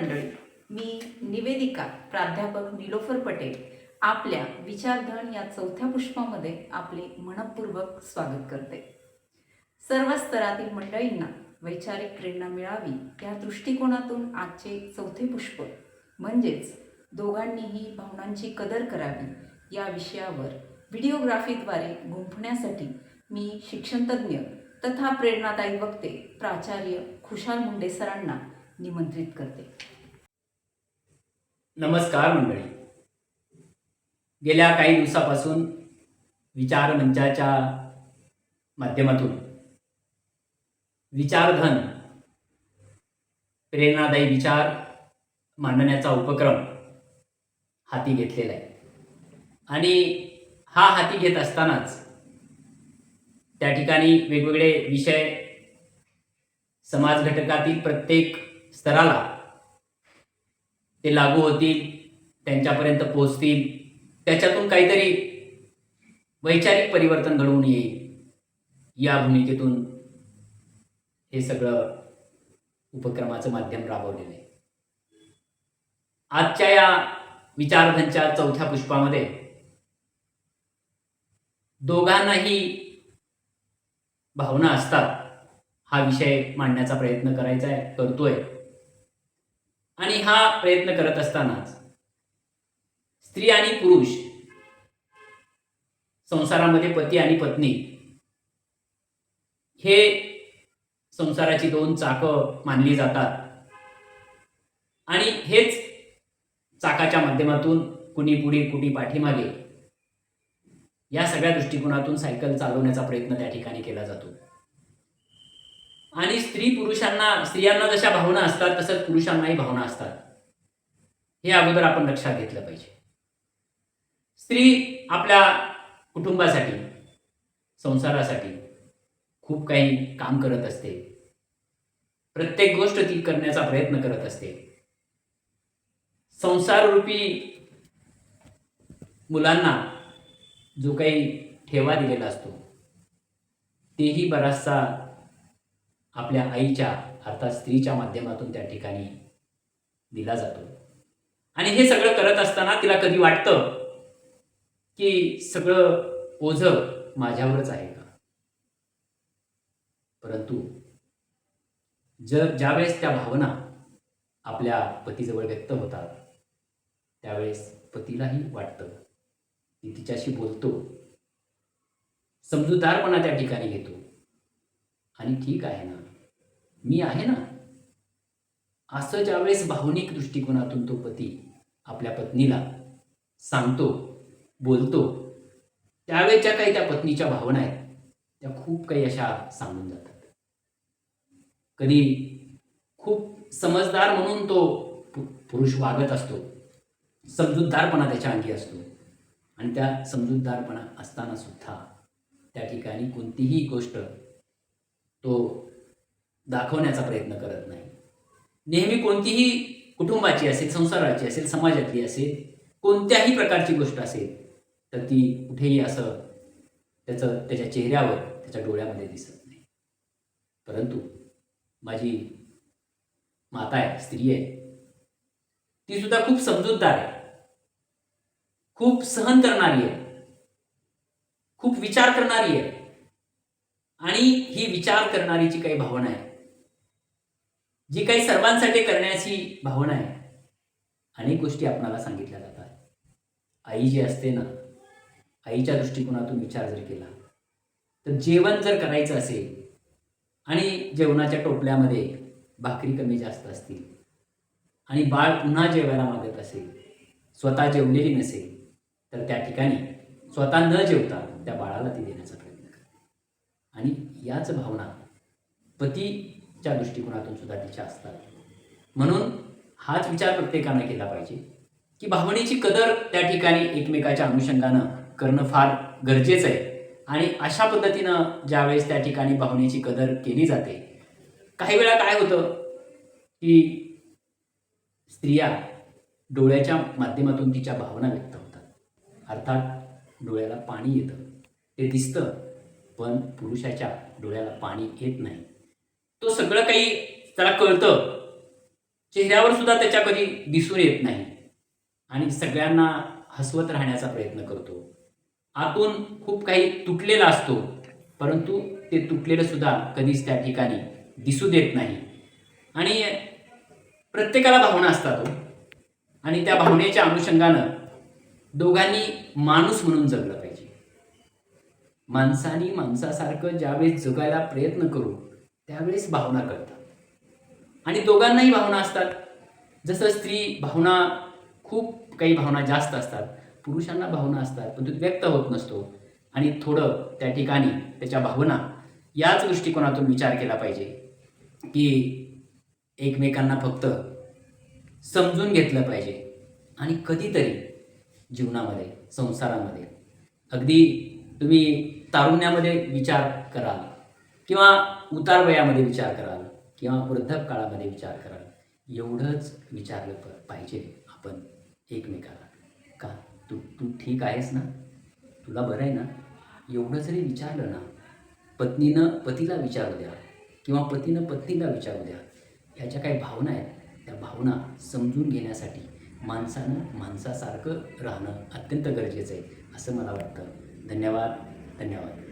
मंडळी मी निवेदिका प्राध्यापक निलोफर पटेल. आपल्या विचारधन या चौथ्या पुष्पामध्ये आपले मनपूर्वक स्वागत करते. सर्व स्तरातील मंडळींना वैचारिक प्रेरणा मिळावी या दृष्टिकोनातून आजचे चौथे पुष्प म्हणजेच दोघांनीही भावनांची कदर करावी या विषयावर व्हिडिओग्राफीद्वारे गुंफण्यासाठी मी शिक्षणतज्ज्ञ तथा प्रेरणादायी वक्ते प्राचार्य खुशाल मुंडे सरांना निमंत्रित करते. नमस्कार मंडळी. गेल्या काही दिवसापासून विचार मंचाच्या माध्यमातून विचारधन प्रेरणादायी विचार मांडण्याचा उपक्रम हाती घेतलेला आहे. आणि हा हाती घेत असतानाच त्या ठिकाणी वेगवेगळे विषय समाज घटकातील प्रत्येक स्तराला. ते लागू होतील त्यांच्यापर्यंत पोहोचतील. त्याच्यातून काहीतरी वैचारिक परिवर्तन घडवून येईल. या भूमिकेतून हे सगळं उपक्रमाचं माध्यम राबवलेलं आहे. आजच्या या विचारधनच्या चौथ्या पुष्पामध्ये दोघांनाही भावना असतात. हा विषय मांडण्याचा प्रयत्न करायचा आहे करतोय. आणि हा प्रयत्न करत असतानाच स्त्री आणि पुरुष संसारामध्ये पती आणि पत्नी हे संसाराची दोन चाकं मानली जातात. आणि हेच चाकाच्या माध्यमातून कुणी पुढे कुणी पाठीमागे या सगळ्या दृष्टिकोनातून सायकल चालवण्याचा प्रयत्न त्या ठिकाणी केला जातो. आणि स्त्री पुरुषांना स्त्रियांना जशा भावना असतात तसंच पुरुषांनाही भावना असतात. हे अगोदर आपण लक्षात घेतलं पाहिजे. स्त्री आपल्या कुटुंबासाठी संसारासाठी खूप काही काम करत असते. प्रत्येक गोष्ट ती करण्याचा प्रयत्न करत असते. संसाररूपी मुलांना जो काही ठेवा दिलेला असतो तेही बराचसा आपल्या आईच्या अर्थात स्त्रीच्या माध्यमातून त्या ठिकाणी दिला जातो. आणि हे सगळं करत असताना तिला कधी वाटतं की सगळं ओझं माझ्यावरच आहे का? परंतु जर ज्यावेळेस त्या भावना आपल्या पतीजवळ व्यक्त होतात त्यावेळेस पतीलाही वाटतं. ती तिच्याशी बोलतो. समजूतदारपणा त्या ठिकाणी घेतो. आणि ठीक आहे ना. मी आहे ना? असं ज्यावेळेस भावनिक दृष्टिकोनातून तो पती आपल्या पत्नीला सांगतो बोलतो त्यावेळेस ज्या काही त्या पत्नीच्या भावना आहेत त्या खूप काही अशा सांगून जातात. कधी खूप समजदार म्हणून तो पुरुष वागत असतो समजूतदारपणा त्याच्या अंगी असतो आणि त्या समजूतदारपणा असताना सुद्धा त्या ठिकाणी कोणतीही गोष्ट तो दाखवण्याचा प्रयत्न करत नाही. नेहमी कोणतीही कुटुंबाची असेल संसाराची असेल समाजातली असेल कोणत्याही प्रकारची गोष्ट असेल तर ती कुठेही असं त्याचं त्याच्या चेहऱ्यावर त्याच्या डोळ्यामध्ये दिसत नाही. परंतु माझी माता आहे स्त्री आहे ती सुद्धा खूप समजूतदार आहे. खूप सहन करणारी आहे. खूप विचार करणारी आहे. आणि ही विचार करणारीची काही भावना आहे. जी काही सर्वांसाठी करण्याची भावना आहे अनेक गोष्टी आपणाला सांगितल्या जातात. आई जी असते ना आईच्या दृष्टिकोनातून विचार जर केला तर जेवण जर करायचं असेल आणि जेवणाच्या टोपल्यामध्ये भाकरी कमी जास्त असतील आणि बाळ पुन्हा जेवायला मागत असेल स्वतः जेवलेली नसेल तर त्या ठिकाणी स्वतः न जेवता त्या बाळाला ती देण्याचा प्रयत्न करते आणि याच भावना पती च्या दृष्टिकोनातून सुद्धा तिच्या असतात. म्हणून हाच विचार प्रत्येकानं केला पाहिजे की भावनेची कदर त्या ठिकाणी एकमेकाच्या अनुषंगानं करणं फार गरजेचं आहे. आणि अशा पद्धतीनं ज्यावेळेस त्या ठिकाणी भावनेची कदर केली जाते काही वेळा काय होतं की स्त्रिया डोळ्याच्या माध्यमातून तिच्या भावना व्यक्त होतात. अर्थात डोळ्याला पाणी येतं. ते दिसतं पण पुरुषाच्या डोळ्याला पाणी येत नाही. तो सगळं काही त्याला कळतं. चेहऱ्यावर सुद्धा त्याच्या कधी दिसून येत नाही. आणि सगळ्यांना हसवत राहण्याचा प्रयत्न करतो. आतून खूप काही तुटलेला असतो परंतु ते तुटलेलं सुद्धा कधीच त्या ठिकाणी दिसू देत नाही. आणि प्रत्येकाला भावना असतात हो. आणि त्या भावनेच्या अनुषंगानं दोघांनी माणूस म्हणून जगलं पाहिजे. माणसानी माणसासारखं ज्यावेळेस जगायला प्रयत्न करू त्यावेळेस भावना कळतात. आणि दोघांनाही भावना असतात. जसं स्त्री भावना खूप काही भावना जास्त असतात. पुरुषांना भावना असतात पण तो व्यक्त होत नसतो. आणि थोडं त्या ठिकाणी त्याच्या भावना याच दृष्टिकोनातून विचार केला पाहिजे की एकमेकांना फक्त समजून घेतलं पाहिजे. आणि कधीतरी जीवनामध्ये संसारामध्ये. अगदी तुम्ही तारुण्यामध्ये विचार कराल. किंवा उतार वयामध्ये विचार कराल किंवा वृद्धकाळामध्ये विचार कराल एवढंच विचारलं प- पाहिजे आपण एकमेकाला. का? तू तू ठीक आहेस ना? तुला बरं आहे ना? एवढं जरी विचारलं ना पत्नीनं पतीला विचारू द्या किंवा पतीनं पत्नीला विचारू द्या ह्याच्या काही भावना आहेत. त्या भावना समजून घेण्यासाठी माणसानं माणसासारखं राहणं अत्यंत गरजेचं आहे असं मला वाटतं. धन्यवाद धन्यवाद.